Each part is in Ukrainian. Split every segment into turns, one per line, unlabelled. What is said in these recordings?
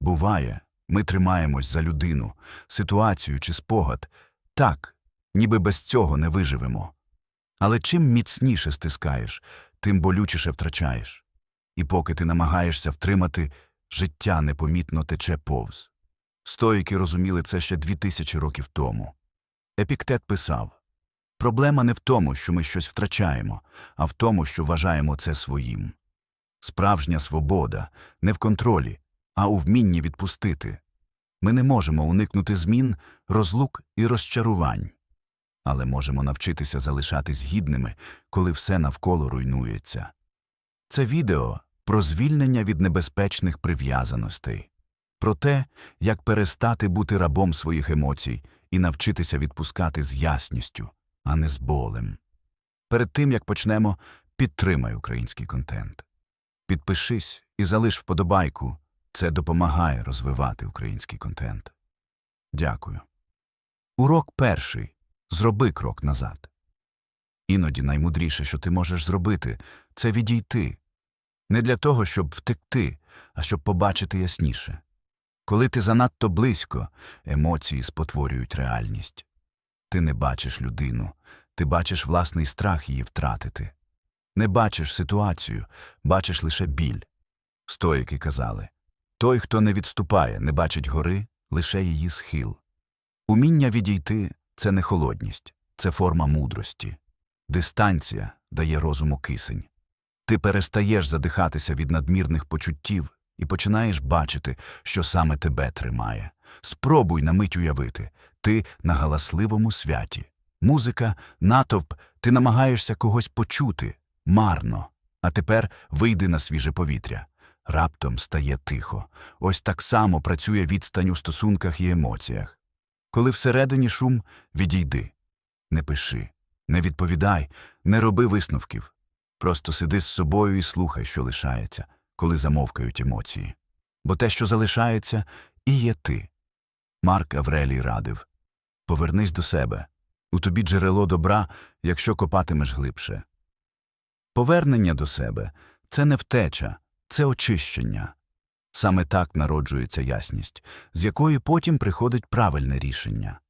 Буває, ми тримаємось за людину, ситуацію чи спогад. Так, ніби без цього не виживемо. Але чим міцніше стискаєш, тим болючіше втрачаєш. І поки ти намагаєшся втримати, життя непомітно тече повз. Стоїки розуміли це ще дві тисячі років тому. Епіктет писав Проблема не в тому, що ми щось втрачаємо, а в тому, що вважаємо це своїм. Справжня свобода не в контролі, а у вмінні відпустити. Ми не можемо уникнути змін, розлук і розчарувань, але можемо навчитися залишатись гідними, коли все навколо руйнується. Це відео про звільнення від небезпечних прив'язаностей, про те, як перестати бути рабом своїх емоцій і навчитися відпускати з ясністю, а не з болем. Перед тим як почнемо, підтримай український контент. Підпишись і залиш вподобайку. Це допомагає розвивати український контент. Дякую. Урок перший. Зроби крок назад. Іноді наймудріше, що ти можеш зробити, це відійти. Не для того, щоб втекти, а щоб побачити ясніше. Коли ти занадто близько, емоції спотворюють реальність. Ти не бачиш людину, ти бачиш власний страх її втратити. Не бачиш ситуацію, бачиш лише біль. Стоїки казали той, хто не відступає, не бачить гори, лише її схил. Уміння відійти це не холодність, це форма мудрості. Дистанція дає розуму кисень. Ти перестаєш задихатися від надмірних почуттів і починаєш бачити, що саме тебе тримає. Спробуй на мить уявити ти на галасливому святі. Музика, натовп, ти намагаєшся когось почути марно. А тепер вийди на свіже повітря. Раптом стає тихо. Ось так само працює відстань у стосунках і емоціях. Коли всередині шум, відійди. Не пиши, не відповідай, не роби висновків. Просто сиди з собою і слухай, що лишається, коли замовкають емоції. Бо те, що залишається, і є ти. Марк Аврелій радив Повернись до себе. У тобі джерело добра, якщо копатимеш глибше. Повернення до себе це не втеча, це очищення. Саме так народжується ясність, з якої потім приходить правильне рішення.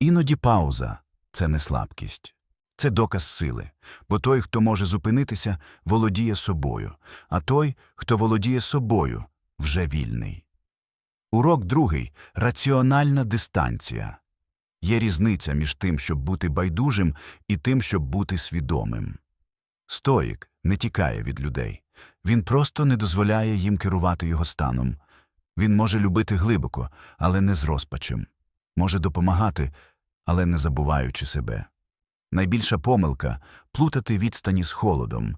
Іноді пауза це не слабкість, це доказ сили, бо той, хто може зупинитися, володіє собою, а той, хто володіє собою, вже вільний. Урок другий раціональна дистанція. Є різниця між тим, щоб бути байдужим, і тим, щоб бути свідомим. Стоїк не тікає від людей. Він просто не дозволяє їм керувати його станом. Він може любити глибоко, але не з розпачем, може допомагати, але не забуваючи себе. Найбільша помилка плутати відстані з холодом.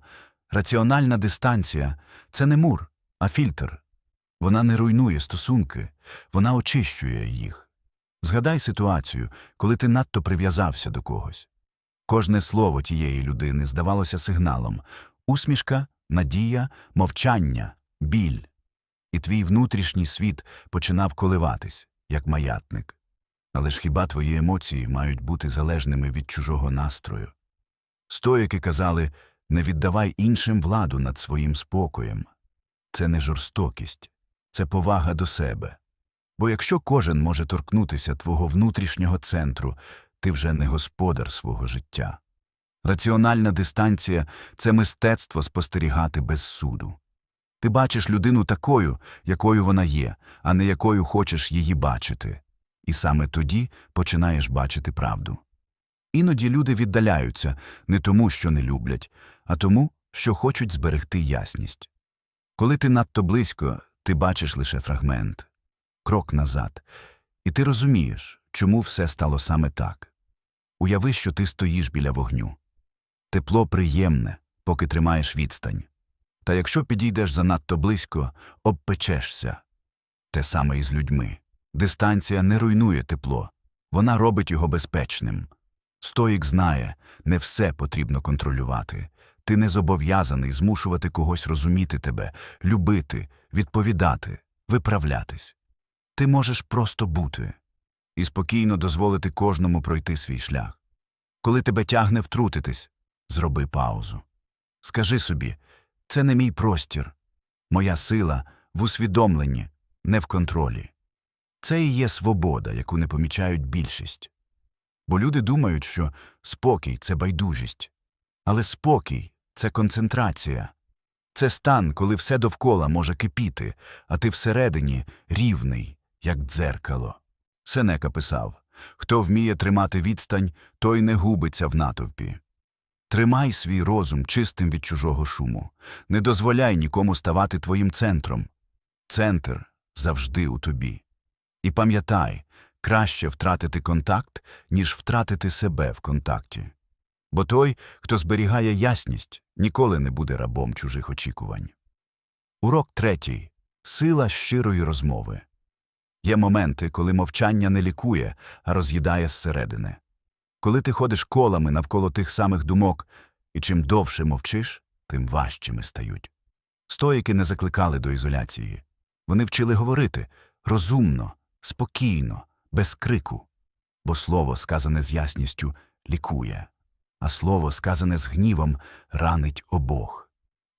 Раціональна дистанція це не мур, а фільтр. Вона не руйнує стосунки, вона очищує їх. Згадай ситуацію, коли ти надто прив'язався до когось. Кожне слово тієї людини здавалося сигналом усмішка, надія, мовчання, біль. І твій внутрішній світ починав коливатись, як маятник. Але ж хіба твої емоції мають бути залежними від чужого настрою? Стоїки казали не віддавай іншим владу над своїм спокоєм. Це не жорстокість, це повага до себе. Бо якщо кожен може торкнутися твого внутрішнього центру, ти вже не господар свого життя. Раціональна дистанція це мистецтво спостерігати без суду. Ти бачиш людину такою, якою вона є, а не якою хочеш її бачити, і саме тоді починаєш бачити правду. Іноді люди віддаляються не тому, що не люблять, а тому, що хочуть зберегти ясність. Коли ти надто близько, ти бачиш лише фрагмент, крок назад, і ти розумієш, чому все стало саме так. Уяви, що ти стоїш біля вогню. Тепло приємне, поки тримаєш відстань. Та якщо підійдеш занадто близько, обпечешся. Те саме і з людьми. Дистанція не руйнує тепло, вона робить його безпечним. Стоїк знає, не все потрібно контролювати. Ти не зобов'язаний змушувати когось розуміти тебе, любити, відповідати, виправлятись. Ти можеш просто бути і спокійно дозволити кожному пройти свій шлях. Коли тебе тягне втрутитись, зроби паузу. Скажи собі це не мій простір, моя сила в усвідомленні, не в контролі. Це і є свобода, яку не помічають більшість. Бо люди думають, що спокій це байдужість. Але спокій це концентрація. Це стан, коли все довкола може кипіти, а ти всередині рівний, як дзеркало. Сенека писав Хто вміє тримати відстань, той не губиться в натовпі. Тримай свій розум чистим від чужого шуму. Не дозволяй нікому ставати твоїм центром. Центр завжди у тобі. І пам'ятай, краще втратити контакт, ніж втратити себе в контакті. Бо той, хто зберігає ясність, ніколи не буде рабом чужих очікувань. Урок третій. Сила щирої розмови. Є моменти, коли мовчання не лікує, а роз'їдає зсередини. Коли ти ходиш колами навколо тих самих думок, і чим довше мовчиш, тим важчими стають. Стоїки не закликали до ізоляції. Вони вчили говорити розумно, спокійно, без крику. Бо слово, сказане з ясністю, лікує, а слово, сказане з гнівом, ранить обох.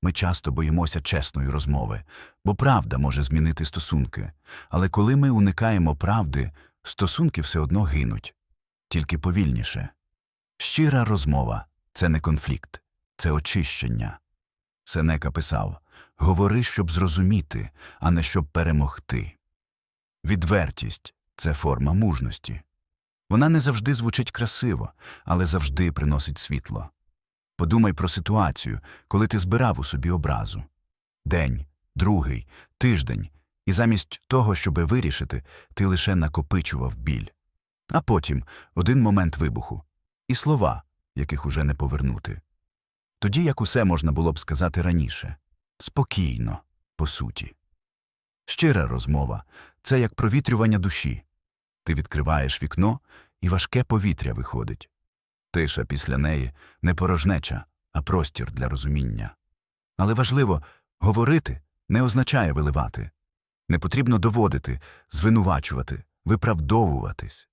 Ми часто боїмося чесної розмови, бо правда може змінити стосунки. Але коли ми уникаємо правди, стосунки все одно гинуть, тільки повільніше. Щира розмова це не конфлікт, це очищення. Сенека писав Говори, щоб зрозуміти, а не щоб перемогти. Відвертість це форма мужності. Вона не завжди звучить красиво, але завжди приносить світло. Подумай про ситуацію, коли ти збирав у собі образу. День, другий, тиждень, і замість того, щоби вирішити, ти лише накопичував біль. А потім один момент вибуху і слова, яких уже не повернути. Тоді як усе можна було б сказати раніше спокійно, по суті. Щира розмова це як провітрювання душі. Ти відкриваєш вікно, і важке повітря виходить. Тиша після неї не порожнеча, а простір для розуміння. Але важливо говорити не означає виливати. Не потрібно доводити, звинувачувати, виправдовуватись.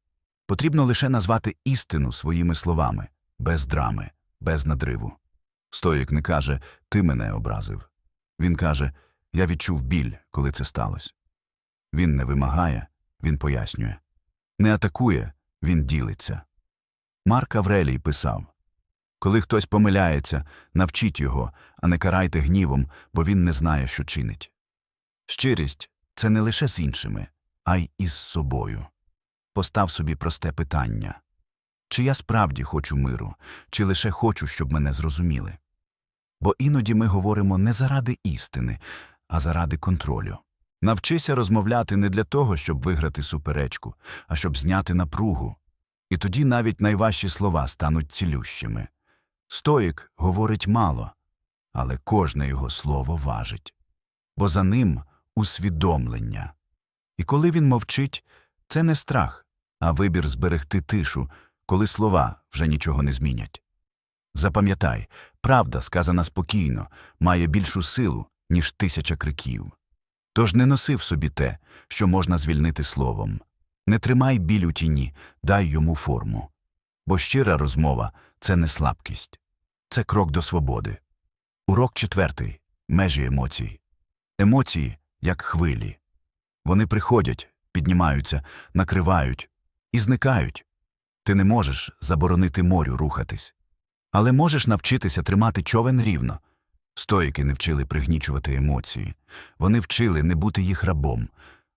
Потрібно лише назвати істину своїми словами, без драми, без надриву. Стоїк не каже Ти мене образив. Він каже Я відчув біль, коли це сталося. Він не вимагає, він пояснює. Не атакує, він ділиться. Марк Аврелій писав Коли хтось помиляється, навчіть його, а не карайте гнівом, бо він не знає, що чинить. Щирість це не лише з іншими, а й із собою. Постав собі просте питання чи я справді хочу миру, чи лише хочу, щоб мене зрозуміли. Бо іноді ми говоримо не заради істини, а заради контролю. Навчися розмовляти не для того, щоб виграти суперечку, а щоб зняти напругу. І тоді навіть найважчі слова стануть цілющими. Стоїк говорить мало, але кожне його слово важить. Бо за ним усвідомлення. І коли він мовчить, це не страх, а вибір зберегти тишу, коли слова вже нічого не змінять. Запам'ятай, правда, сказана спокійно, має більшу силу, ніж тисяча криків. Тож не носи в собі те, що можна звільнити словом. Не тримай біль у тіні, дай йому форму. Бо щира розмова це не слабкість, це крок до свободи. Урок четвертий межі емоцій. Емоції як хвилі. Вони приходять, піднімаються, накривають і зникають. Ти не можеш заборонити морю рухатись. Але можеш навчитися тримати човен рівно. Стоїки не вчили пригнічувати емоції. Вони вчили не бути їх рабом.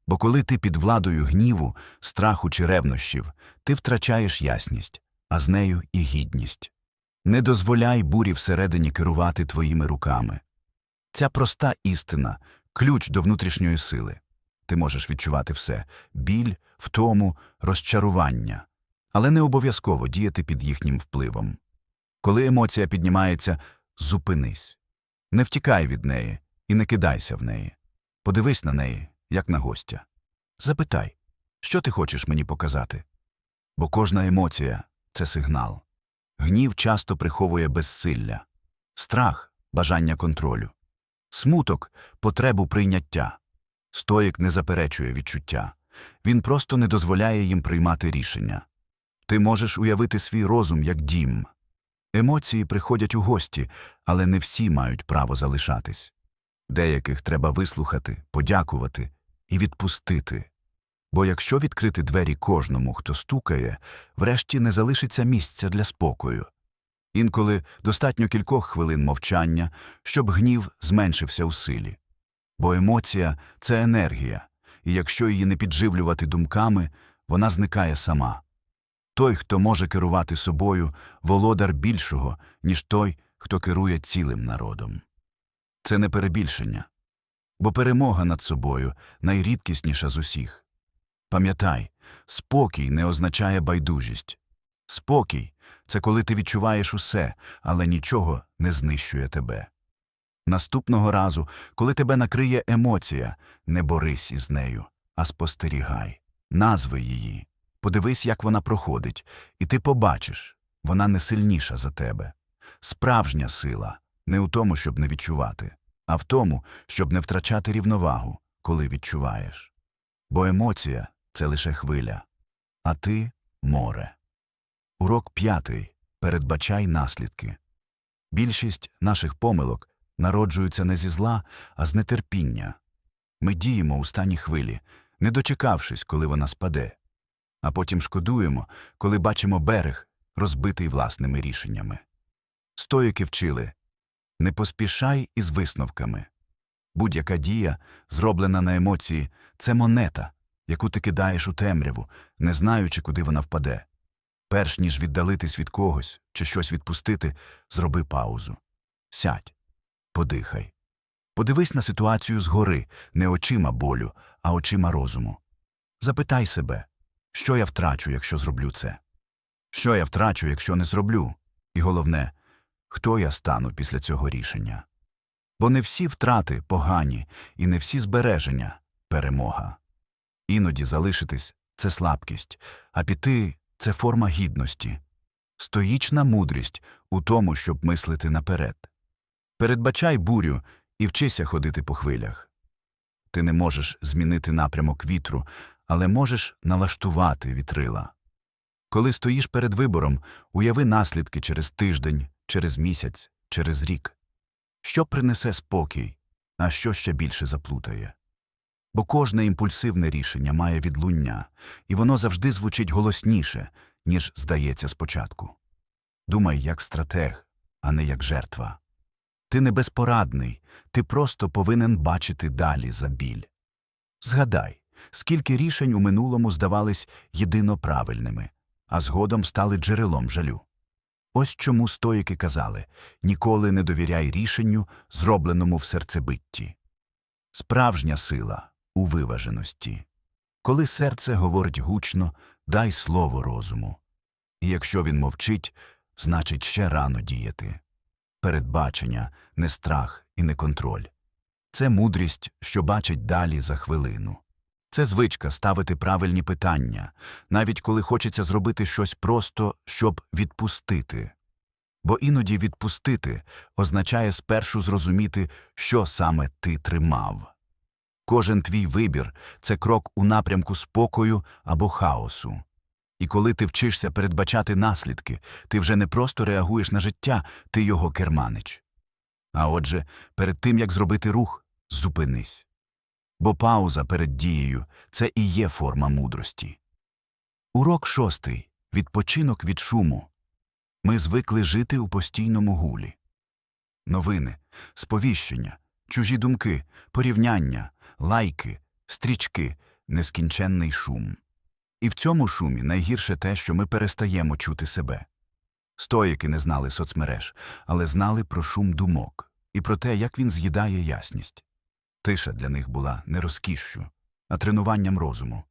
Бо коли ти під владою гніву, страху чи ревнощів, ти втрачаєш ясність, а з нею і гідність. Не дозволяй бурі всередині керувати твоїми руками. Ця проста істина ключ до внутрішньої сили. Ти можеш відчувати все біль, втому, розчарування, але не обов'язково діяти під їхнім впливом. Коли емоція піднімається, зупинись. Не втікай від неї і не кидайся в неї. Подивись на неї, як на гостя. Запитай, що ти хочеш мені показати? Бо кожна емоція це сигнал. Гнів часто приховує безсилля, страх бажання контролю, смуток потребу прийняття. Стоїк не заперечує відчуття, він просто не дозволяє їм приймати рішення. Ти можеш уявити свій розум як дім. Емоції приходять у гості, але не всі мають право залишатись. Деяких треба вислухати, подякувати і відпустити. Бо якщо відкрити двері кожному, хто стукає, врешті не залишиться місця для спокою. Інколи достатньо кількох хвилин мовчання, щоб гнів зменшився у силі. Бо емоція це енергія, і якщо її не підживлювати думками, вона зникає сама. Той, хто може керувати собою, володар більшого, ніж той, хто керує цілим народом. Це не перебільшення, бо перемога над собою найрідкісніша з усіх. Пам'ятай, спокій не означає байдужість. Спокій це коли ти відчуваєш усе, але нічого не знищує тебе. Наступного разу, коли тебе накриє емоція, не борись із нею, а спостерігай, назви її, подивись, як вона проходить, і ти побачиш, вона не сильніша за тебе. Справжня сила не у тому, щоб не відчувати, а в тому, щоб не втрачати рівновагу, коли відчуваєш. Бо емоція це лише хвиля, а ти море. Урок п'ятий. Передбачай наслідки. Більшість наших помилок народжуються не зі зла, а з нетерпіння. Ми діємо у стані хвилі, не дочекавшись, коли вона спаде, а потім шкодуємо, коли бачимо берег, розбитий власними рішеннями. Стоїки вчили не поспішай із висновками. Будь-яка дія, зроблена на емоції, це монета, яку ти кидаєш у темряву, не знаючи, куди вона впаде. Перш ніж віддалитись від когось чи щось відпустити, зроби паузу. Сядь, подихай. Подивись на ситуацію згори, не очима болю, а очима розуму. Запитай себе, що я втрачу, якщо зроблю це? Що я втрачу, якщо не зроблю? І головне, хто я стану після цього рішення? Бо не всі втрати погані, і не всі збереження перемога. Іноді залишитись це слабкість, а піти це форма гідності, стоїчна мудрість у тому, щоб мислити наперед. Передбачай бурю і вчися ходити по хвилях. Ти не можеш змінити напрямок вітру, але можеш налаштувати вітрила. Коли стоїш перед вибором, уяви наслідки через тиждень, через місяць, через рік. Що принесе спокій, а що ще більше заплутає. Бо кожне імпульсивне рішення має відлуння, і воно завжди звучить голосніше, ніж здається спочатку. Думай як стратег, а не як жертва. Ти не безпорадний, ти просто повинен бачити далі за біль. Згадай, скільки рішень у минулому здавались єдино правильними, а згодом стали джерелом жалю. Ось чому стоїки казали ніколи не довіряй рішенню, зробленому в серцебитті. Справжня сила у виваженості. Коли серце говорить гучно, дай слово розуму. І якщо він мовчить, значить ще рано діяти. Передбачення, не страх і не контроль. Це мудрість, що бачить далі за хвилину. Це звичка ставити правильні питання, навіть коли хочеться зробити щось просто, щоб відпустити. Бо іноді відпустити означає спершу зрозуміти, що саме ти тримав. Кожен твій вибір це крок у напрямку спокою або хаосу. І коли ти вчишся передбачати наслідки, ти вже не просто реагуєш на життя, ти його керманич. А отже, перед тим як зробити рух, зупинись. Бо пауза перед дією це і є форма мудрості. Урок шостий відпочинок від шуму. Ми звикли жити у постійному гулі. Новини, сповіщення, чужі думки, порівняння, лайки, стрічки, нескінченний шум. І в цьому шумі найгірше те, що ми перестаємо чути себе. Стоїки не знали соцмереж, але знали про шум думок і про те, як він з'їдає ясність. Тиша для них була не розкішшю, а тренуванням розуму.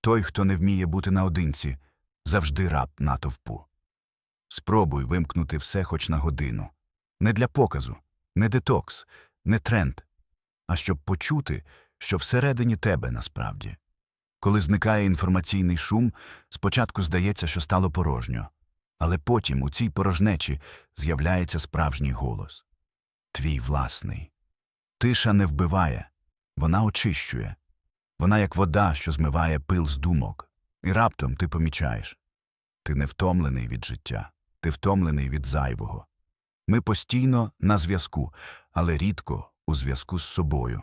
Той, хто не вміє бути наодинці, завжди раб натовпу. Спробуй вимкнути все хоч на годину. Не для показу, не детокс, не тренд, а щоб почути, що всередині тебе насправді. Коли зникає інформаційний шум, спочатку здається, що стало порожньо, але потім у цій порожнечі з'являється справжній голос твій власний. Тиша не вбиває, вона очищує. Вона як вода, що змиває пил з думок, і раптом ти помічаєш ти не втомлений від життя, ти втомлений від зайвого. Ми постійно на зв'язку, але рідко у зв'язку з собою.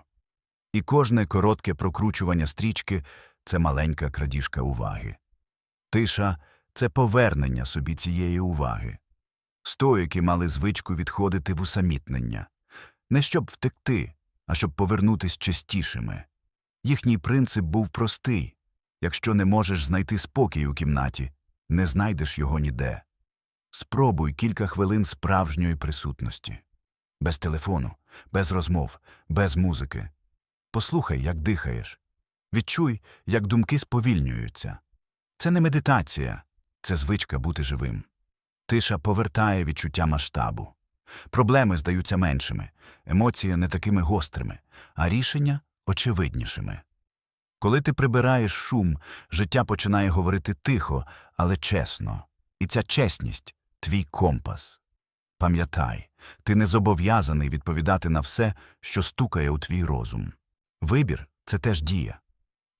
І кожне коротке прокручування стрічки це маленька крадіжка уваги. Тиша це повернення собі цієї уваги. Стоїки мали звичку відходити в усамітнення, не щоб втекти, а щоб повернутись чистішими. Їхній принцип був простий якщо не можеш знайти спокій у кімнаті, не знайдеш його ніде. Спробуй кілька хвилин справжньої присутності. Без телефону, без розмов, без музики. Послухай, як дихаєш. Відчуй, як думки сповільнюються. Це не медитація, це звичка бути живим. Тиша повертає відчуття масштабу. Проблеми здаються меншими, емоції не такими гострими, а рішення очевиднішими. Коли ти прибираєш шум, життя починає говорити тихо, але чесно. І ця чесність твій компас. Пам'ятай, ти не зобов'язаний відповідати на все, що стукає у твій розум. Вибір це теж дія.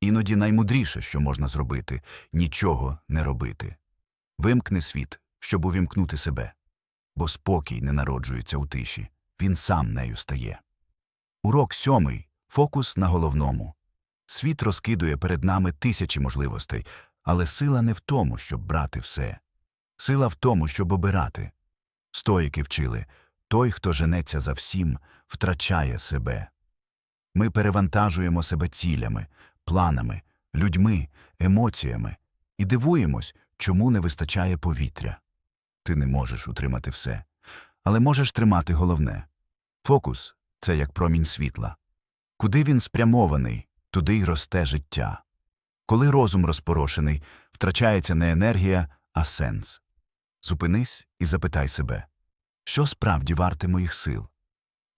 Іноді наймудріше, що можна зробити нічого не робити. Вимкни світ, щоб увімкнути себе. Бо спокій не народжується у тиші, він сам нею стає. Урок сьомий фокус на головному. Світ розкидує перед нами тисячі можливостей, але сила не в тому, щоб брати все. Сила в тому, щоб обирати. Стоїки вчили той, хто женеться за всім, втрачає себе. Ми перевантажуємо себе цілями, планами, людьми, емоціями і дивуємось, чому не вистачає повітря. Ти не можеш утримати все, але можеш тримати головне. Фокус це як промінь світла. Куди він спрямований, туди й росте життя. Коли розум розпорошений, втрачається не енергія, а сенс. Зупинись і запитай себе, що справді варте моїх сил?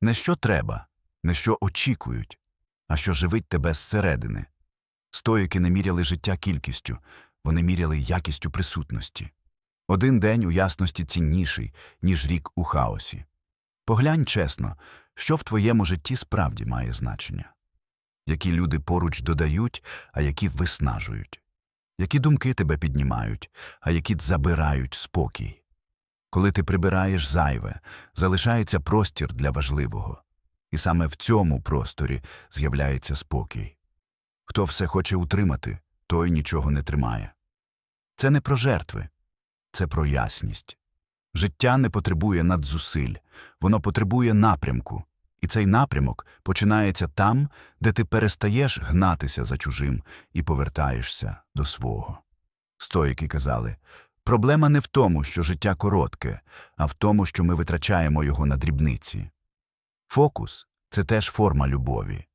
Не що треба, не що очікують, а що живить тебе зсередини. Стоїки не міряли життя кількістю, вони міряли якістю присутності. Один день у ясності цінніший, ніж рік у хаосі. Поглянь чесно, що в твоєму житті справді має значення. Які люди поруч додають, а які виснажують. Які думки тебе піднімають, а які забирають спокій. Коли ти прибираєш зайве, залишається простір для важливого. І саме в цьому просторі з'являється спокій. Хто все хоче утримати, той нічого не тримає. Це не про жертви, це про ясність. Життя не потребує надзусиль, воно потребує напрямку, і цей напрямок починається там, де ти перестаєш гнатися за чужим і повертаєшся до свого. Стоїки казали проблема не в тому, що життя коротке, а в тому, що ми витрачаємо його на дрібниці. Фокус це теж форма любові.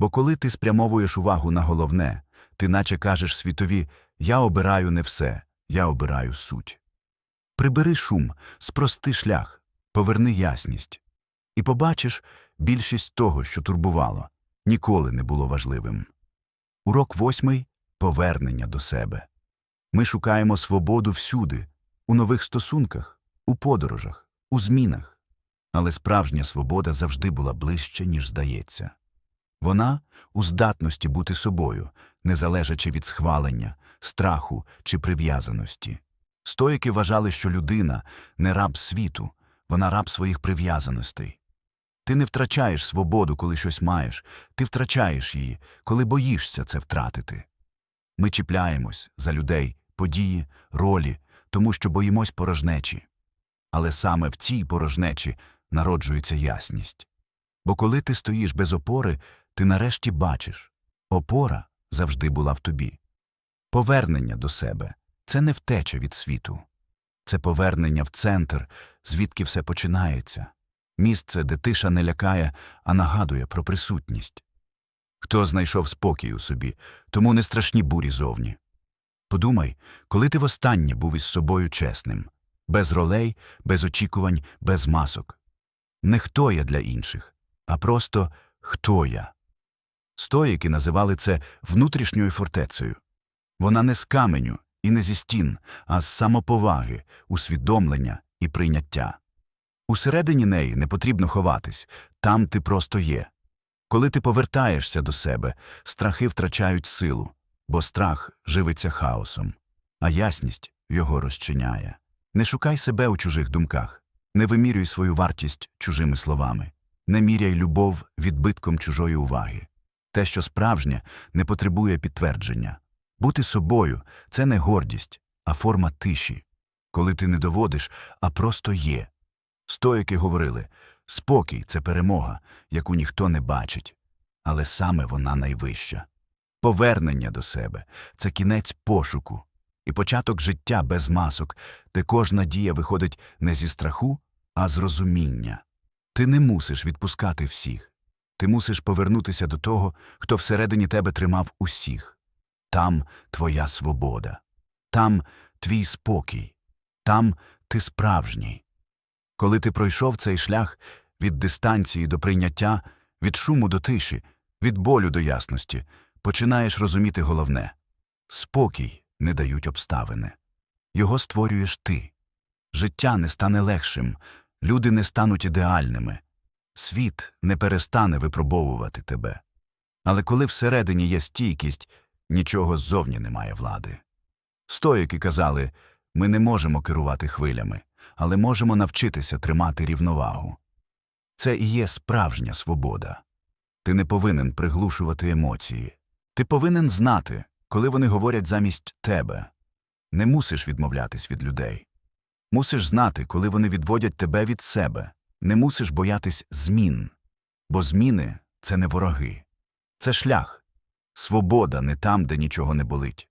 Бо коли ти спрямовуєш увагу на головне, ти наче кажеш світові Я обираю не все, я обираю суть. Прибери шум, спрости шлях, поверни ясність. І побачиш, більшість того, що турбувало, ніколи не було важливим. Урок восьмий повернення до себе. Ми шукаємо свободу всюди, у нових стосунках, у подорожах, у змінах. Але справжня свобода завжди була ближче, ніж здається. Вона у здатності бути собою, не залежачи від схвалення, страху чи прив'язаності. Стоїки вважали, що людина не раб світу, вона раб своїх прив'язаностей. Ти не втрачаєш свободу, коли щось маєш, ти втрачаєш її, коли боїшся це втратити. Ми чіпляємось за людей, події, ролі, тому що боїмось порожнечі. Але саме в цій порожнечі народжується ясність. Бо коли ти стоїш без опори, ти нарешті бачиш опора завжди була в тобі. Повернення до себе це не втеча від світу, це повернення в центр, звідки все починається, місце, де тиша не лякає, а нагадує про присутність. Хто знайшов спокій у собі, тому не страшні бурі зовні. Подумай, коли ти востаннє був із собою чесним, без ролей, без очікувань, без масок. Не хто я для інших, а просто хто я. Стоїки називали це внутрішньою фортецею. Вона не з каменю і не зі стін, а з самоповаги, усвідомлення і прийняття. Усередині неї не потрібно ховатись, там ти просто є. Коли ти повертаєшся до себе, страхи втрачають силу, бо страх живиться хаосом, а ясність його розчиняє. Не шукай себе у чужих думках, не вимірюй свою вартість чужими словами, не міряй любов відбитком чужої уваги. Те, що справжнє, не потребує підтвердження. Бути собою це не гордість, а форма тиші, коли ти не доводиш, а просто є. Стоїки говорили спокій це перемога, яку ніхто не бачить, але саме вона найвища. Повернення до себе це кінець пошуку і початок життя без масок, де кожна дія виходить не зі страху, а з розуміння. Ти не мусиш відпускати всіх. Ти мусиш повернутися до того, хто всередині тебе тримав усіх. Там твоя свобода, там твій спокій, там ти справжній. Коли ти пройшов цей шлях від дистанції до прийняття, від шуму до тиші, від болю до ясності, починаєш розуміти головне спокій не дають обставини. Його створюєш ти. Життя не стане легшим, люди не стануть ідеальними, світ не перестане випробовувати тебе. Але коли всередині є стійкість, нічого ззовні немає влади. Стоїки казали ми не можемо керувати хвилями, але можемо навчитися тримати рівновагу. Це і є справжня свобода. Ти не повинен приглушувати емоції. Ти повинен знати, коли вони говорять замість тебе. Не мусиш відмовлятись від людей. Мусиш знати, коли вони відводять тебе від себе. Не мусиш боятись змін. Бо зміни це не вороги. Це шлях. Свобода не там, де нічого не болить.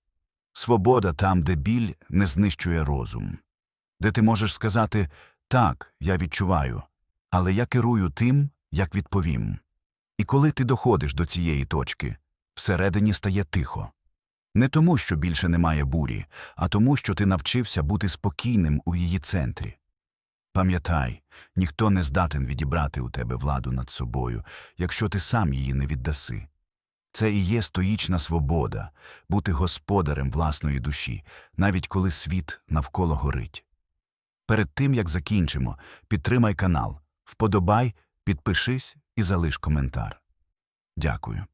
Свобода там, де біль не знищує розум. Де ти можеш сказати так, я відчуваю, але я керую тим, як відповім. І коли ти доходиш до цієї точки, всередині стає тихо. Не тому, що більше немає бурі, а тому, що ти навчився бути спокійним у її центрі. Пам'ятай, ніхто не здатен відібрати у тебе владу над собою, якщо ти сам її не віддаси. Це і є стоїчна свобода бути господарем власної душі, навіть коли світ навколо горить. Перед тим як закінчимо, підтримай канал, вподобай, підпишись і залиш коментар. Дякую.